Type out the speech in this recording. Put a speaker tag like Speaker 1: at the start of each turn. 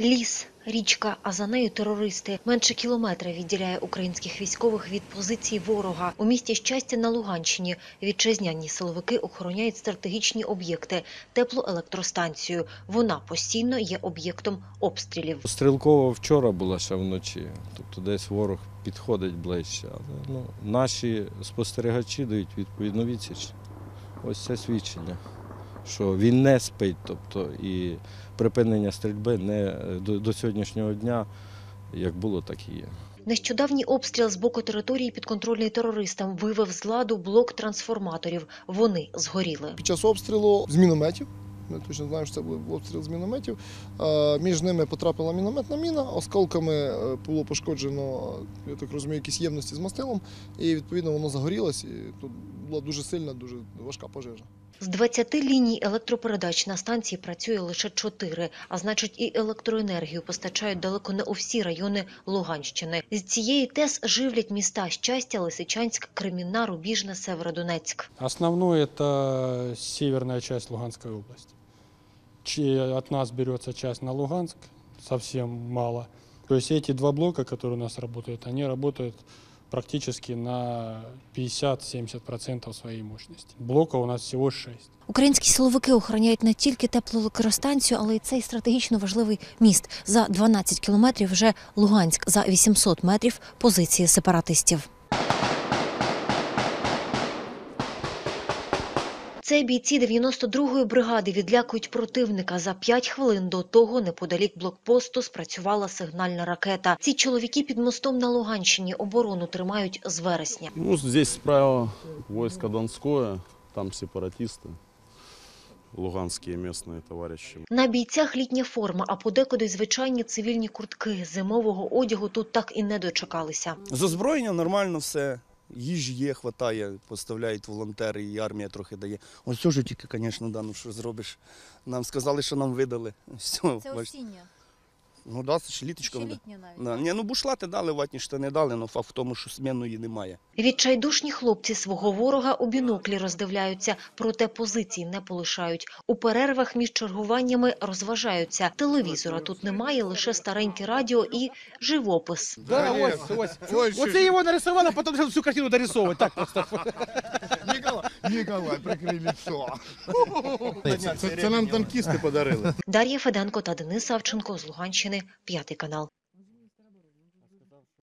Speaker 1: Ліс, річка, а за нею терористи. Менше кілометра відділяє українських військових від позицій ворога. У місті щастя на Луганщині вітчизняні силовики охороняють стратегічні об'єкти, теплоелектростанцію. Вона постійно є об'єктом обстрілів.
Speaker 2: Стрілкова вчора була ще вночі, тобто десь ворог підходить ближче. Але ну, наші спостерігачі дають відповідну відсіч. Ось це свідчення, що він не спить, тобто і припинення стрільби не до, до сьогоднішнього дня як було, так і є.
Speaker 1: Нещодавній обстріл з боку території підконтрольної терористам вивев з ладу блок трансформаторів. Вони згоріли.
Speaker 3: Під час обстрілу з мінометів. Ми точно знаємо, що це був обстріл з мінометів. е, Між ними потрапила мінометна міна, осколками е, було пошкоджено, я так розумію, якісь ємності з мастилом, і відповідно воно загорілось. І тут була дуже сильна, дуже важка пожежа.
Speaker 1: З 20 ліній електропередач на станції працює лише 4, а значить і електроенергію постачають далеко не у всі райони Луганщини. З цієї ТЕС живлять міста Щастя, Лисичанськ, Кремінна, Рубіжне, Северодонецьк.
Speaker 4: Основной это северная часть Луганской области. Че- От нас берется часть на Луганск, совсем мало. То есть эти два блока, которые у нас работают, они работают практически на 50-70% своєї мощності. Блока у нас всього 6.
Speaker 1: Українські силовики охороняють не тільки теплоелектростанцію, але й цей стратегічно важливий міст. За 12 кілометрів вже Луганськ, за 800 метрів позиції сепаратистів. Це бійці 92-ї бригади відлякують противника. За 5 хвилин до того неподалік блокпосту спрацювала сигнальна ракета. Ці чоловіки під мостом на Луганщині оборону тримають з вересня.
Speaker 5: Ну, здесь справа войско Донское, там сепаратисты, луганские местные товарищи.
Speaker 1: На бійцях літня форма, а подекуди звичайні цивільні куртки. Зимового одягу тут так і не дочекалися.
Speaker 6: З озброєнням нормально все. Їжі є, хватає, поставляють волонтери, і армія трохи дає. Ось ж тільки, звісно, да, ну що зробиш. Нам сказали, що нам видали. Все,
Speaker 7: Це
Speaker 6: бач-
Speaker 7: осіння,
Speaker 6: Ну да, це ж літочка.
Speaker 7: ще літня навіть.
Speaker 6: Да. Ні, ну бушлати дали, ватні штани дали, але факт в тому, що змінної немає.
Speaker 1: Відчайдушні хлопці свого ворога у біноклі роздивляються, проте позицій не полишають. У перервах між чергуваннями розважаються. Телевізора тут немає, лише стареньке радіо і живопис.
Speaker 8: Да, ось, ось. Оце його нарисували, потім всю картину дорисовувати. Так просто.
Speaker 3: Ніколай, прикрий лицо. Це нам танкісти подарили.
Speaker 1: Дар'я Феденко та Денис Савченко з Луганщини, п'ятий канал.